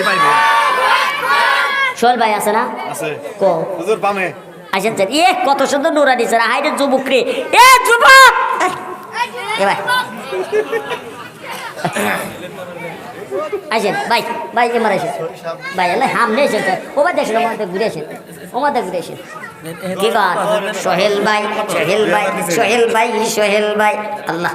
গাড়ি পাইবে সোহেল ভাই আছে না? আছে। কো? হুজুর বামে আসেন স্যার এ কত সুন্দর নুরানি স্যার হাইরে যুবক রে। এ যুবক! এ ভাই। আসেন ভাই ভাই এমার আসেন ভাই আল্লাহ হামনে এসেন স্যার ওবার দেখেন ওমাদের ঘুরে আসেন ওমাদের ঘুরে আসেন। কি কর সোহেল ভাই সোহেল ভাই সোহেল ভাই সোহেল ভাই। আল্লাহ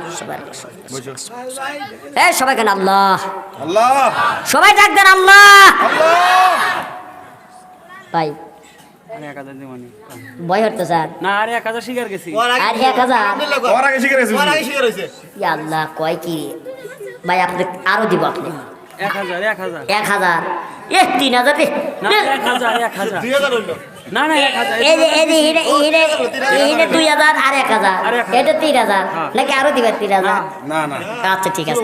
এ সবাই কেন আল্লাহ? আল্লাহ। সবাই ডাকবেন আল্লাহ। আল্লাহ। ভাই। আরে এক হাজার দিবনি ভয় হতো স্যার। না আরে এক হাজার শিকার গেছি। আর এক হাজার। ওর আগে শিখে গেছে ইয়া আল্লাহ কয় কি? ভাই আপনি আরও দিব আপনি। এক হাজার এক হাজার। এক হাজার। এ তিন হাজার এক হাজার এক হাজার। না না এক হাজার। এই যে এই যে হিরে হিরে হিরে দুই হাজার আর এক হাজার। আর এটা তিন হাজার। হ্যাঁ। নাকি আরও দিবেন তিন হাজার? না না আচ্ছা ঠিক আছে।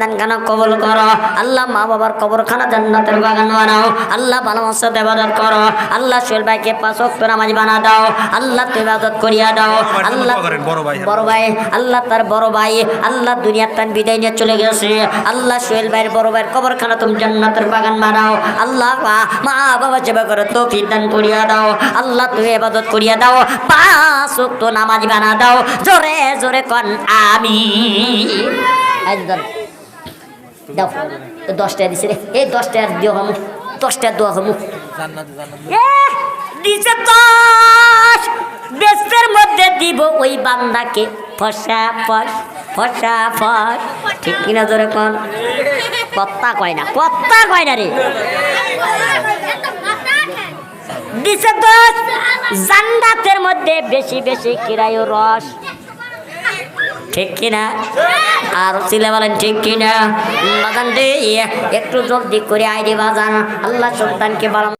খানা কবল করো? আল্লাহ মা বাবার কবরখানা জান্নাতের বাগান বানাও। আল্লাহ ভালো মতো ইবাদত করো। আল্লাহ সোহেল ভাইকে পাঁচ ওয়াক্ত নামাজ বানা দাও। আল্লাহ তুমি ইবাদত করিয়া দাও। আল্লাহ বড় ভাই। আল্লাহ তার বড় ভাই আল্লাহ দুনিয়ার তান বিদায় নিয়ে চলে গেছে। আল্লাহ সোহেল ভাইয়ের বড় ভাইয়ের কবরখানা তুমি জান্নাতের বাগান বানাও। আল্লাহ মা- মা বাবা সেবা করে তৌফিক দান করিয়া দাও। আল্লাহ তুমি ইবাদত করিয়া দাও। পাঁচ ওয়াক্ত নামাজ বানা দাও। জোরে জোরে কন আমি একদম দাও। দশটা দিছে রে। এই দশটা দিও হামু দশটা দোয়া হামু দিছে দশ। বেস্তের মধ্যে দিব ওই বান্দাকে। ফসা ফস ফসা ফস। ঠিক কিনা ধরে কোন? কত্তা কয় না কত্তা কয় না রে। দিছে দশ। জান্নাতের মধ্যে বেশি বেশি কিরায় রস। ঠিক কিনা? আর ছিলে বলেন, ঠিক কিনা? বাজান দে একটু জলদি করে আইডি বাজান। আল্লাহ সন্তানকে ভালো